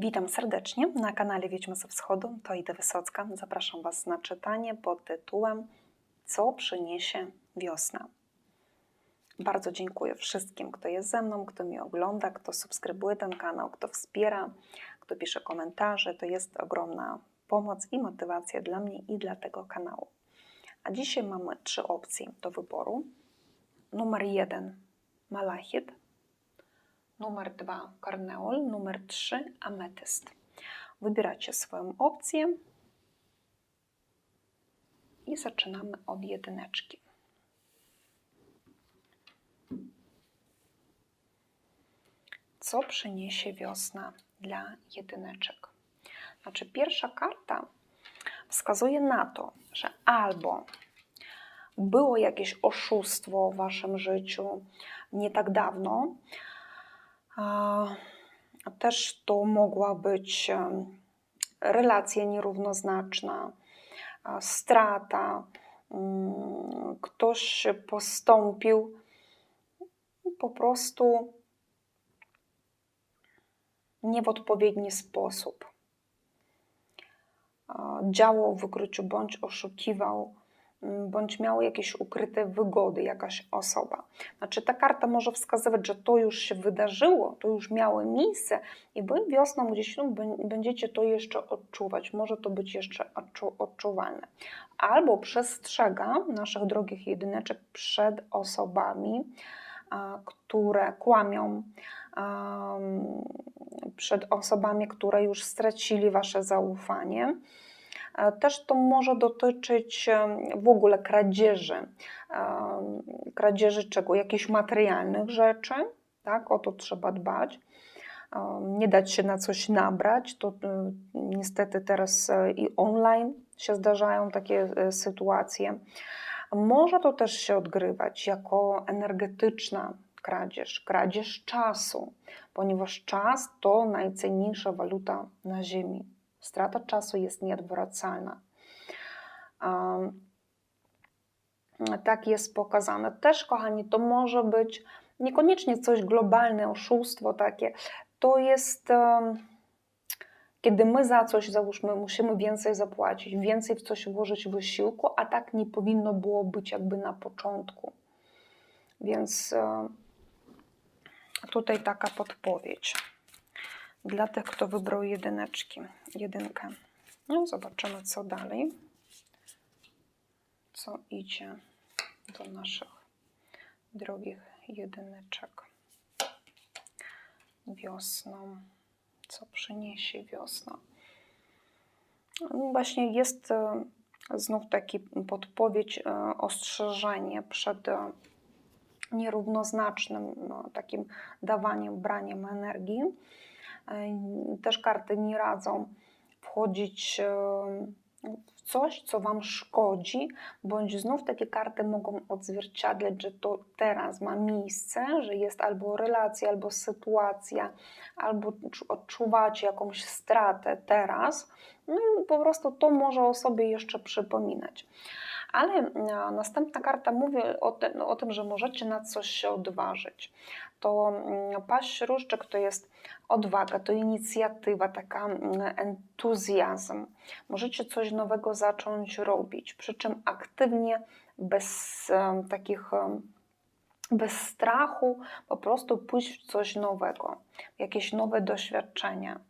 Witam serdecznie na kanale Wiedźmy ze Wschodu. To Ida Wysocka. Zapraszam Was na czytanie pod tytułem Co przyniesie wiosna. Bardzo dziękuję wszystkim, kto jest ze mną, kto mnie ogląda, kto subskrybuje ten kanał, kto wspiera, kto pisze komentarze. To jest ogromna pomoc i motywacja dla mnie i dla tego kanału. A dzisiaj mamy trzy opcje do wyboru. Numer jeden malachit, numer dwa karneol, numer trzy ametyst. Wybieracie swoją opcję i zaczynamy od jedyneczki. Co przyniesie wiosna dla jedyneczek? Znaczy, pierwsza karta wskazuje na to, że albo było jakieś oszustwo w waszym życiu nie tak dawno, też to mogła być relacja nierównoznaczna, strata, mm, ktoś postąpił po prostu nie w odpowiedni sposób. Działał w ukryciu bądź oszukiwał bądź miały jakieś ukryte wygody, jakaś osoba. Znaczy ta karta może wskazywać, że to już się wydarzyło, to już miało miejsce i wy wiosną gdzieś no, będziecie to jeszcze odczuwać, może to być jeszcze odczu odczuwalne. Albo przestrzega naszych drogich jedyneczek przed osobami, a, które kłamią, a, przed osobami, które już stracili wasze zaufanie, też to może dotyczyć w ogóle kradzieży, kradzieży czego? Jakichś materialnych rzeczy, tak? O to trzeba dbać. Nie dać się na coś nabrać. To e, niestety teraz e, i online się zdarzają takie sytuacje. Może to też się odgrywać jako energetyczna kradzież, kradzież czasu, ponieważ czas to najcenniejsza waluta na Ziemi. Strata czasu jest nieodwracalna. Tak jest pokazane. Też, kochani, to może być niekoniecznie coś globalne, oszustwo takie. To jest, kiedy my za coś, załóżmy, musimy więcej zapłacić, więcej w coś włożyć wysiłku, a tak nie powinno było być jakby na początku. Więc tutaj taka podpowiedź dla tych, kto wybrał jedyneczki, jedynkę. No, zobaczymy, co dalej. Co idzie do naszych drogich jedyneczek wiosną. Co przyniesie wiosna? No właśnie jest e, znów taki podpowiedź, e, ostrzeżenie przed e, nierównoznacznym no, takim dawaniem, braniem energii też karty nie radzą wchodzić w coś, co Wam szkodzi, bądź znów takie karty mogą odzwierciedlać, że to teraz ma miejsce, że jest albo relacja, albo sytuacja, albo odczuwacie jakąś stratę teraz, no i po prostu to może o sobie jeszcze przypominać. Ale następna karta mówi o tym, o tym, że możecie na coś się odważyć. To mm, paść różdżek to jest odwaga, to inicjatywa, taka mm, entuzjazm. Możecie coś nowego zacząć robić, przy czym aktywnie, bez takich bez strachu, po prostu pójść w coś nowego, jakieś nowe doświadczenia.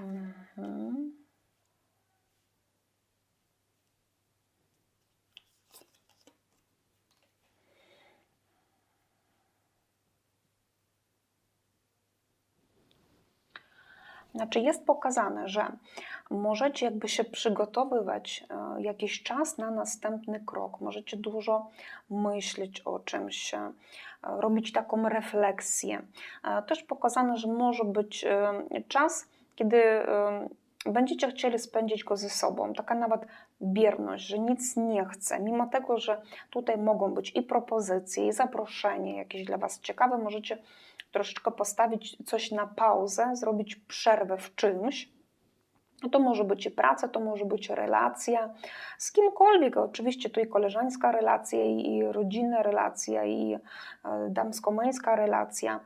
Mhm. Znaczy jest pokazane, że możecie jakby się przygotowywać e, jakiś czas na następny krok. Możecie dużo myśleć o czymś, e, robić taką refleksję. E, też pokazane, że może być czas, kiedy będziecie chcieli spędzić go ze sobą. Taka nawet bierność, że nic nie chce, mimo tego, że tutaj mogą być i propozycje, i zaproszenie jakieś dla Was ciekawe, możecie troszeczkę postawić coś na pauzę, zrobić przerwę w czymś. No to może być praca, to może być relacja z kimkolwiek. Oczywiście tu i koleżeńska relacja, i rodzinna relacja, i e, damsko-męska relacja.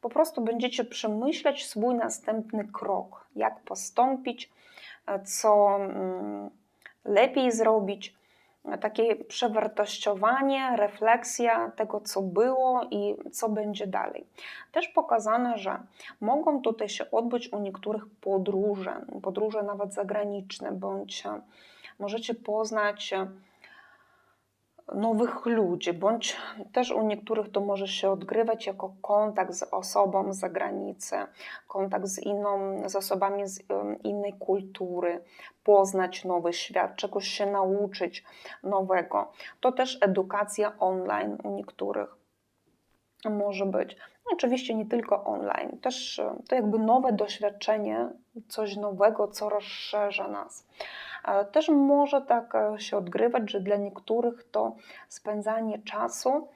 po prostu będziecie przemyśleć swój następny krok, jak postąpić, co mm, lepiej zrobić takie przewartościowanie, refleksja tego, co było i co będzie dalej. Też pokazane, że mogą tutaj się odbyć u niektórych podróże, podróże nawet zagraniczne, bądź możecie poznać nowych ludzi, bądź też u niektórych to może się odgrywać jako kontakt z osobą z zagranicy, kontakt z inną, z osobami z innej kultury, poznać nowy świat, czegoś się nauczyć nowego. To też edukacja online u niektórych może być. Oczywiście nie tylko online, też to jakby nowe doświadczenie, coś nowego, co rozszerza nas. Też może tak e, się odgrywać, że dla niektórych to spędzanie czasu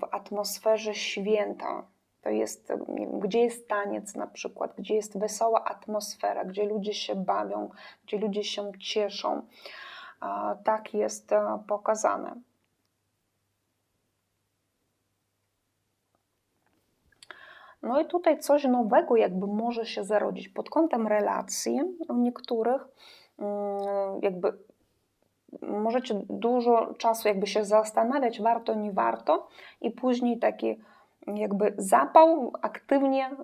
w atmosferze święta. To jest, gdzie jest taniec na przykład, gdzie jest wesoła atmosfera, gdzie ludzie się bawią, gdzie ludzie się cieszą. Tak jest e, pokazane. No i tutaj coś nowego jakby może się zarodzić pod kątem relacji u niektórych Mm, jakby możecie dużo czasu jakby się zastanawiać, warto, nie warto i później taki jakby zapał aktywnie e,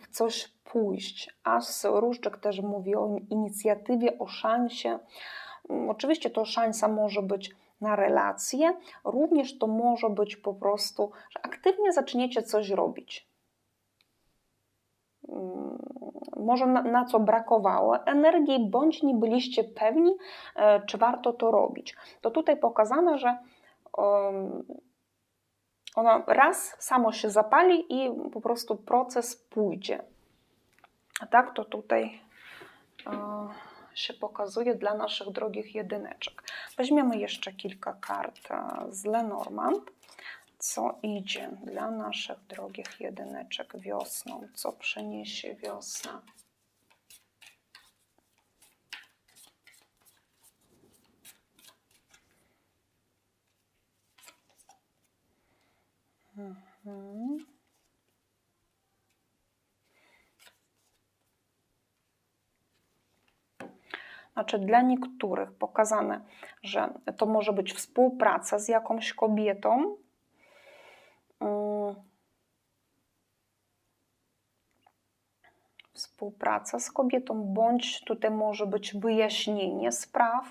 w coś pójść. As Różczyk też mówi o inicjatywie, o szansie. Mm, oczywiście to szansa może być na relacje, również to może być po prostu, że aktywnie zaczniecie coś robić. Mm, może na, na, co brakowało energii, bądź nie byliście pewni, e, czy warto to robić. To tutaj pokazane, że ono raz samo się zapali i po prostu proces pójdzie. A tak to tutaj e, się pokazuje dla naszych drogich jedyneczek. Weźmiemy jeszcze kilka kart e, z Lenormand co idzie dla naszych drogich jedyneczek wiosną, co przyniesie wiosna. Mhm. Znaczy, dla niektórych pokazane, że to może być współpraca z jakąś kobietą, współpraca z kobietą, bądź tutaj może być wyjaśnienie spraw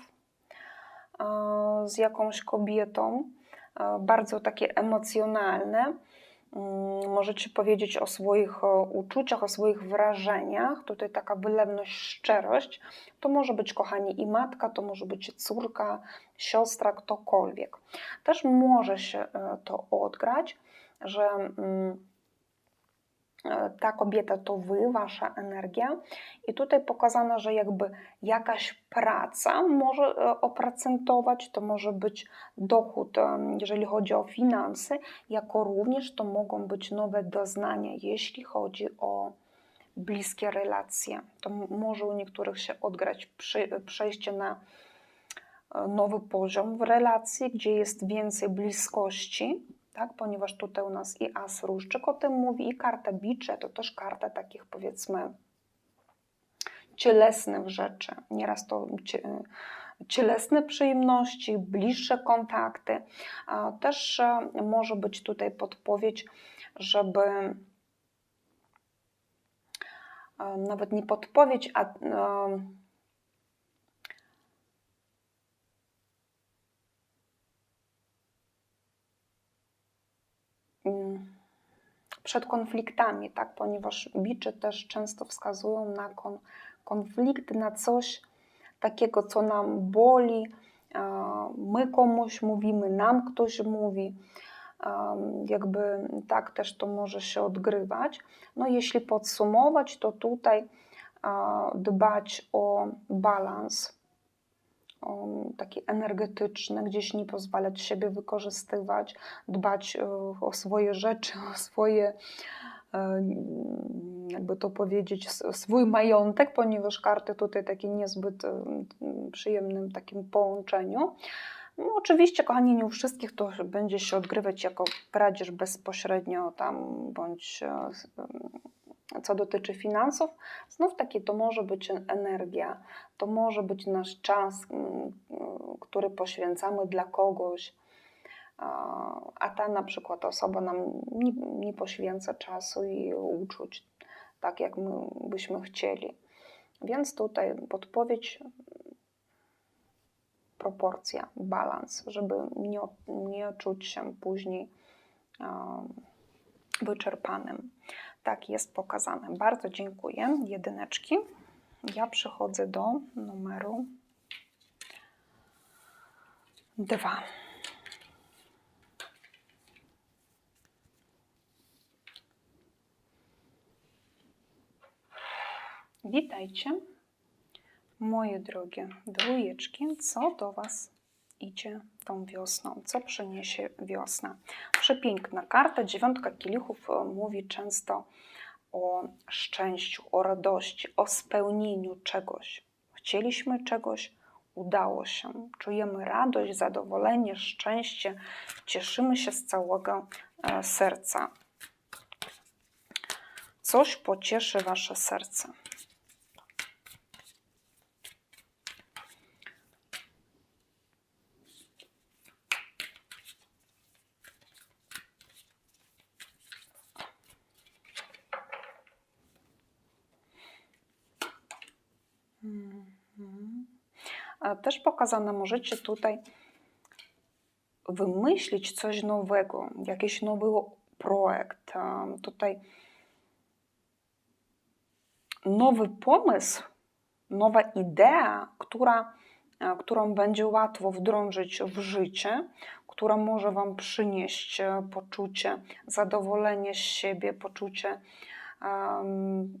e, z jakąś kobietą, e, bardzo takie emocjonalne. Mm, możecie powiedzieć o swoich e, uczuciach, o swoich wrażeniach. Tutaj taka wylewność, szczerość. To może być, kochani, i matka, to może być córka, siostra, ktokolwiek. Też może się to odgrać, że mm, E, ta kobieta to wy, wasza energia. I tutaj pokazano, że jakby jakaś praca może e, oprocentować, to może być dochód, e, jeżeli chodzi o finanse, jako również to mogą być nowe doznania, jeśli chodzi o bliskie relacje. To może u niektórych się odgrać przejście na nowy poziom w relacji, gdzie jest więcej bliskości, tak? ponieważ tutaj u nas i as różczyk o tym mówi, i karta bicze to też karta takich powiedzmy cielesnych rzeczy. Nieraz to cielesne przyjemności, bliższe kontakty. Też e, może być tutaj podpowiedź, żeby e, nawet nie podpowiedź, a przed konfliktami, tak? ponieważ bicze też często wskazują na kon, konflikt, na coś takiego, co nam boli. My komuś mówimy, nam ktoś mówi. Jakby tak też to może się odgrywać. No, jeśli podsumować, to tutaj dbać o balans taki energetyczny, gdzieś nie pozwalać siebie wykorzystywać, dbać e, o swoje rzeczy, o swoje, e, jakby to powiedzieć, swój majątek, ponieważ karty tutaj takie niezbyt e, przyjemnym takim połączeniu. No, oczywiście, kochani, nie u wszystkich to będzie się odgrywać jako kradzież bezpośrednio tam, bądź co dotyczy finansów. Znów takie to może być energia, to może być nasz czas, który poświęcamy dla kogoś, a ta na przykład osoba nam nie, nie poświęca czasu i uczuć tak, jak my byśmy chcieli. Więc tutaj podpowiedź proporcja, balans, żeby nie, nie czuć się później wyczerpanym. Tak jest pokazane. Bardzo dziękuję. Jedyneczki. Ja przechodzę do numeru dwa. Witajcie, moje drogie dwójeczki. Co do Was idzie tą wiosną? Co przyniesie wiosna? Przepiękna karta. Dziewiątka kielichów e, mówi często o szczęściu, o radości, o spełnieniu czegoś. Chcieliśmy czegoś, udało się. Czujemy radość, zadowolenie, szczęście, cieszymy się z całego e, serca. Coś pocieszy Wasze serce. też pokazane, możecie tutaj wymyślić coś nowego, jakiś nowy projekt. Tutaj nowy pomysł, nowa idea, która, którą będzie łatwo wdrążyć w życie, która może Wam przynieść e, poczucie zadowolenia z siebie, poczucie um,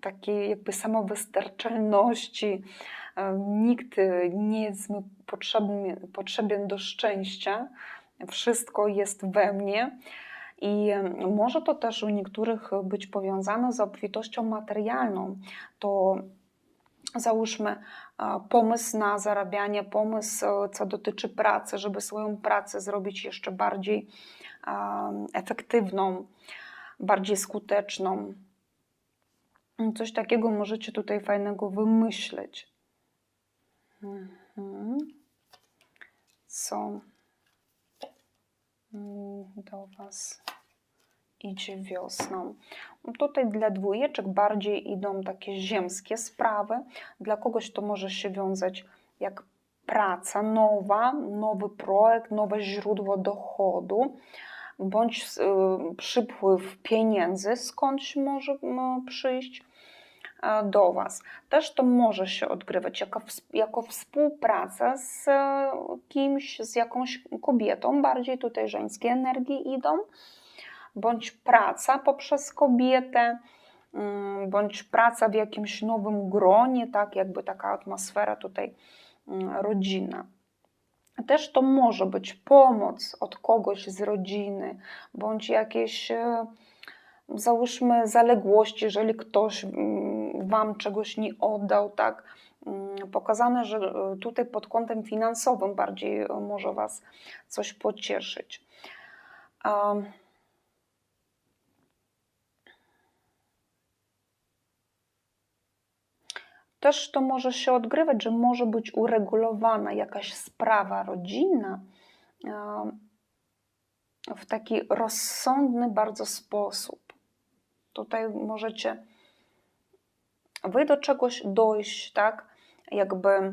takiej jakby samowystarczalności, Nikt nie jest mi potrzebny, potrzebien do szczęścia. Wszystko jest we mnie. I może to też u niektórych być powiązane z obfitością materialną. To załóżmy pomysł na zarabianie, pomysł, co dotyczy pracy, żeby swoją pracę zrobić jeszcze bardziej efektywną, bardziej skuteczną. Coś takiego możecie tutaj fajnego wymyśleć. Mhm. Co do Was idzie wiosną. Tutaj dla dwójeczek bardziej idą takie ziemskie sprawy. Dla kogoś to może się wiązać jak praca nowa, nowy projekt, nowe źródło dochodu, bądź y, przypływ pieniędzy skądś może przyjść do Was. Też to może się odgrywać jako, jako współpraca z e, kimś, z jakąś kobietą, bardziej tutaj żeńskie energie idą, bądź praca poprzez kobietę, mm, bądź praca w jakimś nowym gronie, tak jakby taka atmosfera tutaj mm, rodzina. Też to może być pomoc od kogoś z rodziny, bądź jakieś e, załóżmy zaległości, jeżeli ktoś mm, Wam czegoś nie oddał, tak? Mm, pokazane, że e, tutaj pod kątem finansowym bardziej e, może Was coś pocieszyć. Też to może się odgrywać, że może być uregulowana jakaś sprawa rodzinna w taki rozsądny bardzo sposób. Tutaj możecie wy do czegoś dojść, tak? Jakby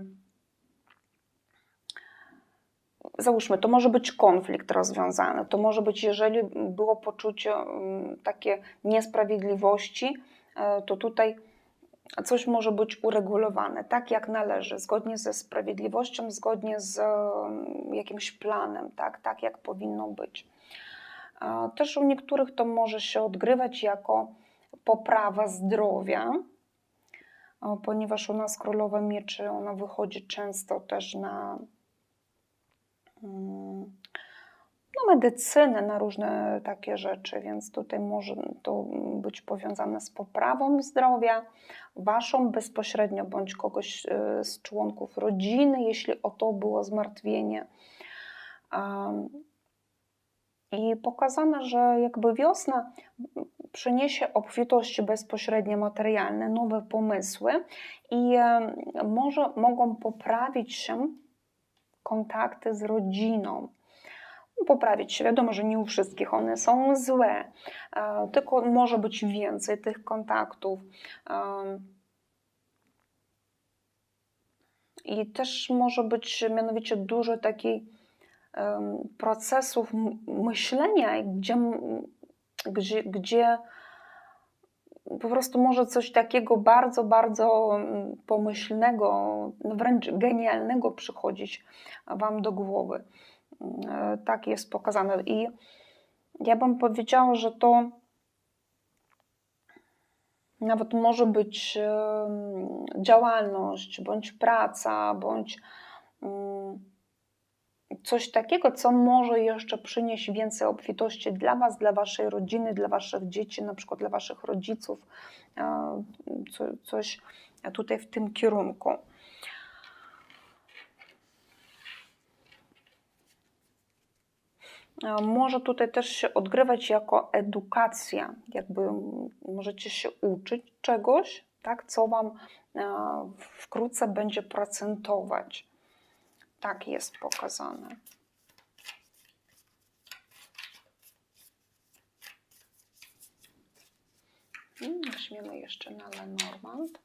załóżmy, to może być konflikt rozwiązany, to może być, jeżeli było poczucie mm, takie niesprawiedliwości, e, to tutaj coś może być uregulowane tak, jak należy, zgodnie ze sprawiedliwością, zgodnie z mm, jakimś planem, tak, tak jak powinno być. Też u niektórych to może się odgrywać jako poprawa zdrowia, ponieważ u nas królowa mieczy, ona wychodzi często też na, mm, na medycynę, na różne takie rzeczy, więc tutaj może to być powiązane z poprawą zdrowia, waszą bezpośrednio, bądź kogoś e, z członków rodziny, jeśli o to było zmartwienie. I pokazane, że jakby wiosna przyniesie obfitość bezpośrednio materialne, nowe pomysły i może mogą poprawić się kontakty z rodziną. Poprawić się, wiadomo, że nie u wszystkich one są złe, e, tylko może być więcej tych kontaktów. I też może być mianowicie dużo takich procesów myślenia, gdzie, gdzie, gdzie po prostu może coś takiego bardzo, bardzo pomyślnego, no wręcz genialnego przychodzić Wam do głowy. E, tak jest pokazane. I ja bym powiedziała, że to nawet może być działalność, bądź praca, bądź coś takiego, co może jeszcze przynieść więcej obfitości dla Was, dla Waszej rodziny, dla Waszych dzieci, na przykład dla Waszych rodziców, coś tutaj w tym kierunku. Może tutaj też się odgrywać jako edukacja, jakby możecie się uczyć czegoś, tak, co Wam wkrótce będzie procentować. Tak jest pokazane. Hmm, weźmiemy jeszcze na Lenormand.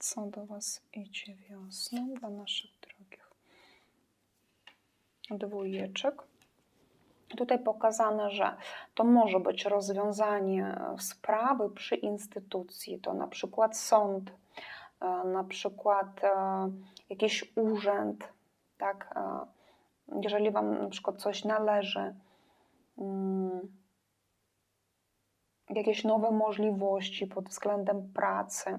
Co do Was idzie wiosną dla naszych drogich dwójeczek? Tutaj pokazane, że to może być rozwiązanie sprawy przy instytucji, to na przykład sąd, e, na przykład e, jakiś urząd, tak? E, jeżeli Wam na przykład coś należy, mm, jakieś nowe możliwości pod względem pracy,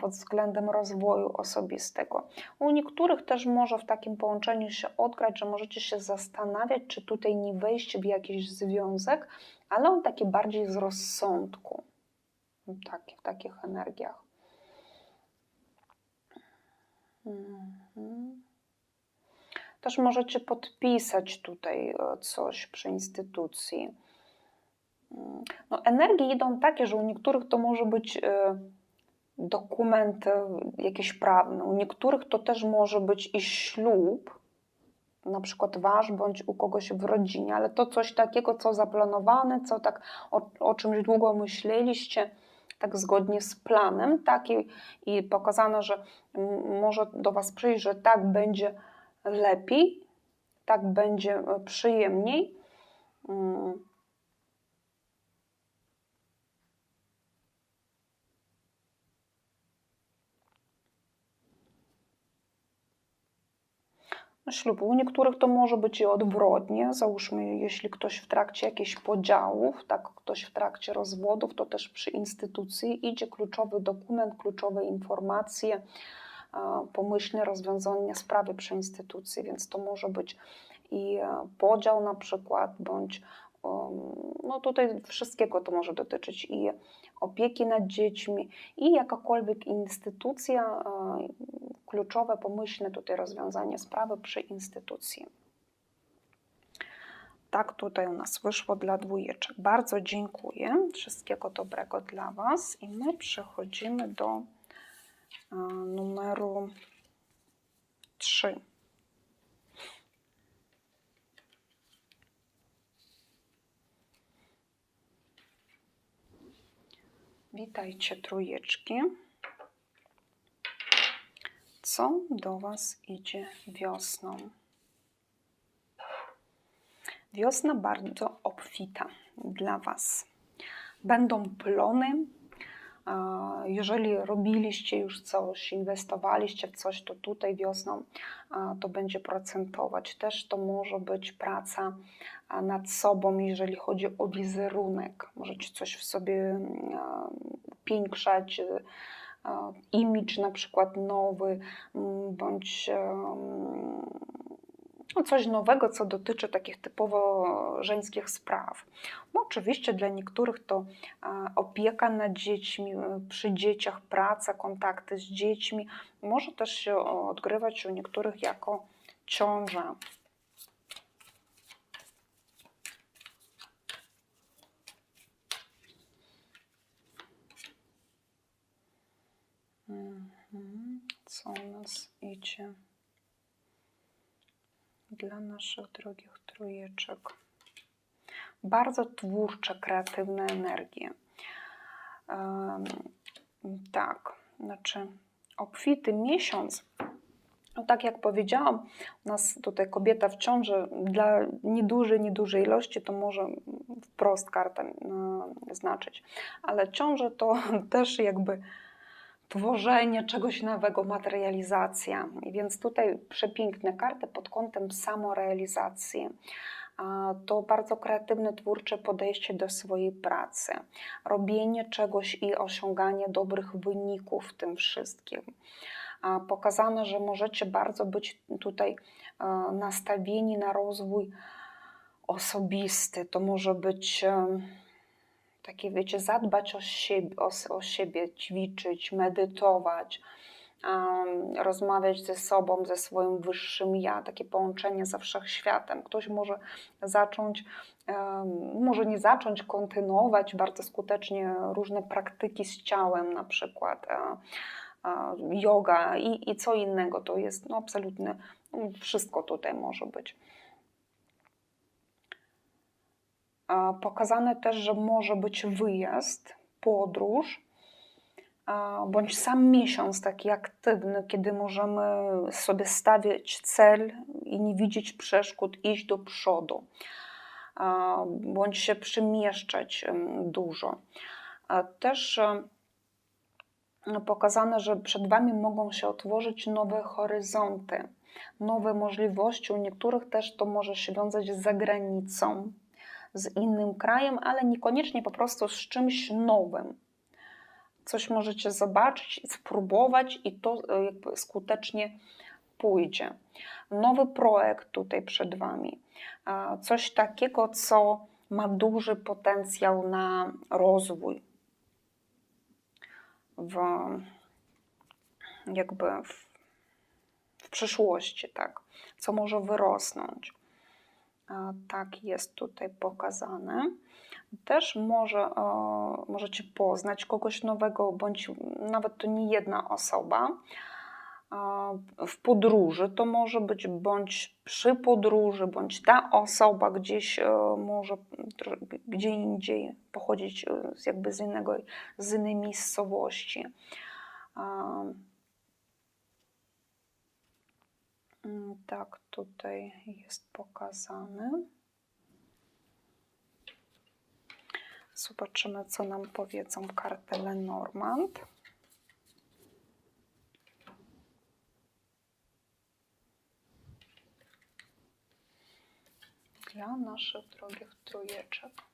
pod względem rozwoju osobistego. U niektórych też może w takim połączeniu się odgrać, że możecie się zastanawiać, czy tutaj nie wejść w jakiś związek, ale on taki bardziej z rozsądku. Tak, w takich energiach. Mhm. Też możecie podpisać tutaj e, coś przy instytucji. Mm, no, energie idą takie, że u niektórych to może być e, dokument jakiś prawny. U niektórych to też może być i ślub, na przykład wasz bądź u kogoś w rodzinie, ale to coś takiego, co zaplanowane, co tak o, o czymś długo myśleliście, tak zgodnie z planem, tak i, i pokazano, że może do was przyjść, że tak będzie lepiej, tak będzie przyjemniej. Mm. Ślubu. U niektórych to może być i odwrotnie. Załóżmy, jeśli ktoś w trakcie jakichś podziałów, tak, ktoś w trakcie rozwodów, to też przy instytucji idzie kluczowy dokument, kluczowe informacje, pomyślne rozwiązanie sprawy przy instytucji, więc to może być i e, podział na przykład, bądź no tutaj wszystkiego to może dotyczyć i opieki nad dziećmi i jakakolwiek instytucja, e, kluczowe, pomyślne tutaj rozwiązanie sprawy przy instytucji. Tak tutaj u nas wyszło dla dwójeczek. Bardzo dziękuję. Wszystkiego dobrego dla Was. I my przechodzimy do e, numeru 3. Witajcie trójeczki. Co do Was idzie wiosną? Wiosna bardzo obfita dla Was. Będą plony. Jeżeli robiliście już coś, inwestowaliście w coś, to tutaj wiosną to będzie procentować. Też to może być praca nad sobą, jeżeli chodzi o wizerunek. Możecie coś w sobie upiększać, imidż na przykład nowy, bądź no, coś nowego, co dotyczy takich typowo żeńskich spraw. No, oczywiście dla niektórych to e, opieka nad dziećmi, e, przy dzieciach, praca, kontakty z dziećmi, może też się odgrywać u niektórych jako ciąża. Mhm. Co u nas idzie? Dla naszych drogich trójeczek. Bardzo twórcze, kreatywne energie. Tak, znaczy obfity miesiąc. No tak jak powiedziałam, u nas tutaj kobieta w ciąży dla niedużej, niedużej ilości to może wprost karta znaczyć, ale ciąże to też jakby tworzenie czegoś nowego, materializacja. Więc tutaj przepiękne karty pod kątem samorealizacji. To bardzo kreatywne, twórcze podejście do swojej pracy, robienie czegoś i osiąganie dobrych wyników w tym wszystkim. Pokazane, że możecie bardzo być tutaj nastawieni na rozwój osobisty. To może być takie, wiecie, zadbać o siebie, o, o siebie ćwiczyć, medytować, um, rozmawiać ze sobą, ze swoim wyższym ja, takie połączenie ze wszechświatem. Ktoś może zacząć, um, może nie zacząć, kontynuować bardzo skutecznie różne praktyki z ciałem, na przykład um, yoga i, i co innego. To jest no, absolutnie wszystko tutaj może być. Pokazane też, że może być wyjazd, podróż, bądź sam miesiąc taki aktywny, kiedy możemy sobie stawiać cel i nie widzieć przeszkód, iść do przodu, bądź się przemieszczać dużo. Też pokazane, że przed Wami mogą się otworzyć nowe horyzonty, nowe możliwości. U niektórych też to może się wiązać z zagranicą, z innym krajem, ale niekoniecznie po prostu z czymś nowym. Coś możecie zobaczyć, spróbować i to e, jakby skutecznie pójdzie. Nowy projekt tutaj przed Wami. Coś takiego, co ma duży potencjał na rozwój. W, jakby w, w przyszłości, tak, co może wyrosnąć tak jest tutaj pokazane. Też może, możecie poznać kogoś nowego, bądź nawet to nie jedna osoba. W podróży to może być, bądź przy podróży, bądź ta osoba gdzieś może gdzie indziej pochodzić jakby z innego, z innej miejscowości. Tak, tutaj jest pokazany. Zobaczymy, co nam powiedzą karty Lenormand. Dla naszych drogich trójeczek.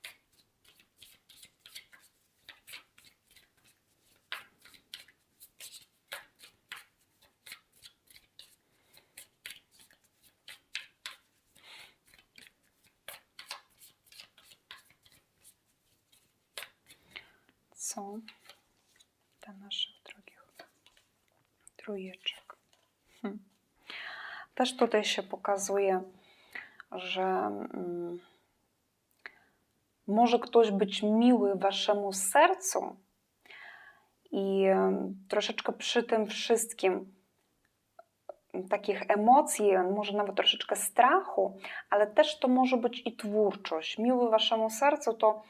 Są dla naszych drogich trójeczek. Hm. Też tutaj się pokazuje, że mm, może ktoś być miły waszemu sercu i troszeczkę przy tym wszystkim takich emocji, może nawet troszeczkę strachu, ale też to może być i twórczość. Miły waszemu sercu to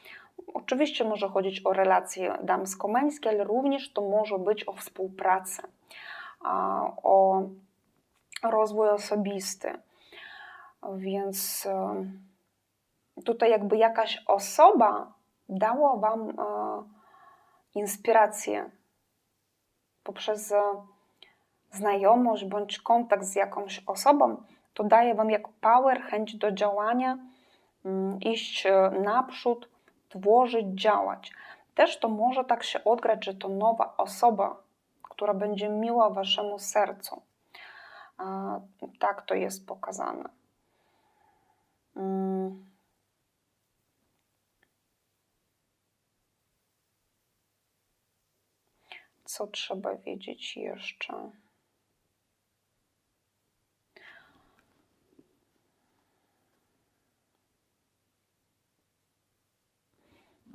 Oczywiście może chodzić o relacje damsko-męskie, ale również to może być o współpracę, o rozwój osobisty. Więc e, tutaj jakby jakaś osoba dała Wam e, inspirację poprzez e, znajomość bądź kontakt z jakąś osobą, to daje Wam jak power, chęć do działania, mm, iść naprzód, tworzyć, działać. Też to może tak się odgrać, że to nowa osoba, która będzie miła waszemu sercu. Tak to jest pokazane. Mm. Co trzeba wiedzieć jeszcze?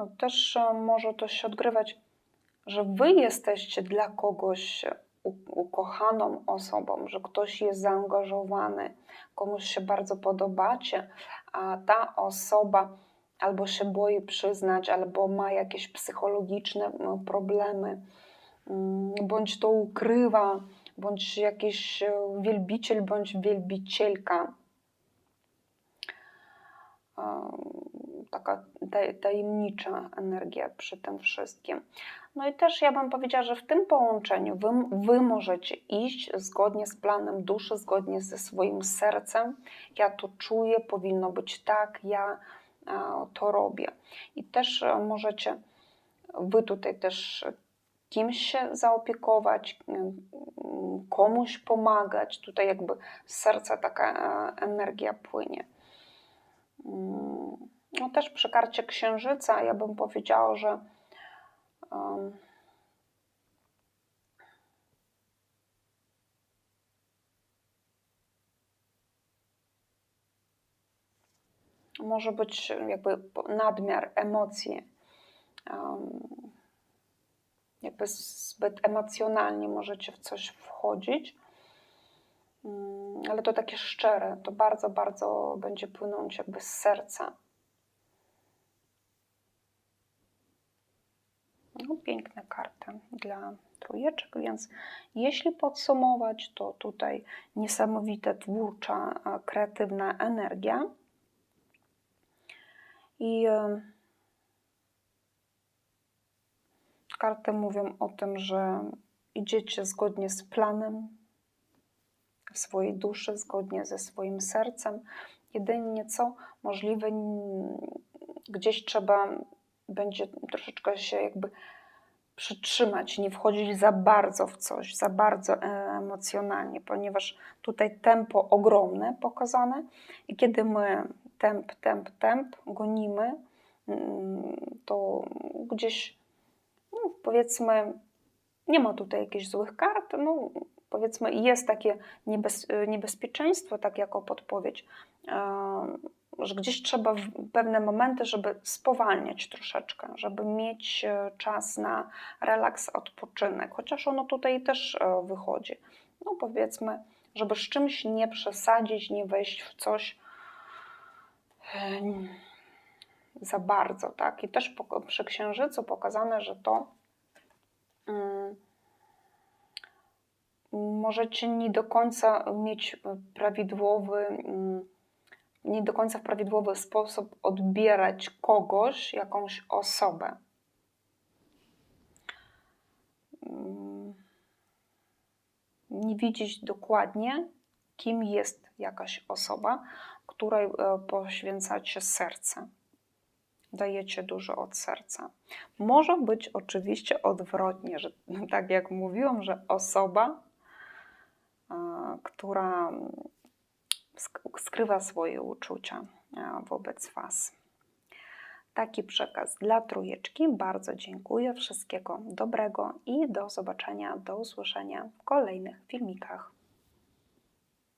Też e, może to się odgrywać, że wy jesteście dla kogoś u- ukochaną osobą, że ktoś jest zaangażowany, komuś się bardzo podobacie, a ta osoba albo się boi przyznać, albo ma jakieś psychologiczne no, problemy, mm, bądź to ukrywa, bądź jakiś e, wielbiciel, bądź wielbicielka. Taka taj- tajemnicza energia przy tym wszystkim. No i też ja bym powiedziała, że w tym połączeniu wy, wy możecie iść zgodnie z planem duszy, zgodnie ze swoim sercem. Ja to czuję, powinno być tak, ja e, to robię. I też e, możecie wy tutaj też kimś się zaopiekować, komuś pomagać. Tutaj jakby z serca taka e, energia płynie. No też przy karcie księżyca ja bym powiedziała, że em, może być jakby nadmiar emocji. em, jakby zbyt emocjonalnie możecie w coś wchodzić. Mm, Ale to takie szczere, to bardzo, bardzo będzie płynąć jakby z serca. No, piękne karty dla trójeczek, więc jeśli podsumować, to tutaj niesamowita twórcza, kreatywna energia. I karty mówią o tym, że idziecie zgodnie z planem w swojej duszy, zgodnie ze swoim sercem. Jedynie co możliwe, gdzieś trzeba będzie troszeczkę się jakby przytrzymać, nie wchodzić za bardzo w coś, za bardzo e, emocjonalnie, ponieważ tutaj tempo ogromne pokazane i kiedy my temp, temp, temp gonimy, mm, to gdzieś no, powiedzmy nie ma tutaj jakichś złych kart, no powiedzmy jest takie niebez, niebezpieczeństwo, tak jako podpowiedź, e, że gdzieś trzeba w pewne momenty, żeby spowalniać troszeczkę, żeby mieć e, czas na relaks, odpoczynek, chociaż ono tutaj też e, wychodzi. No powiedzmy, żeby z czymś nie przesadzić, nie wejść w coś e, za bardzo, tak? I też przy księżycu pokazane, że to mm, możecie nie do końca mieć prawidłowy, mm, nie do końca w prawidłowy sposób odbierać kogoś, jakąś osobę. Mm, Nie widzieć dokładnie, kim jest jakaś osoba, której e, poświęcacie serce. Dajecie dużo od serca. Może być oczywiście odwrotnie, że tak jak mówiłam, że osoba, e, która skrywa swoje uczucia e, wobec Was. Taki przekaz dla trójeczki. Bardzo dziękuję. Wszystkiego dobrego i do zobaczenia, do usłyszenia w kolejnych filmikach.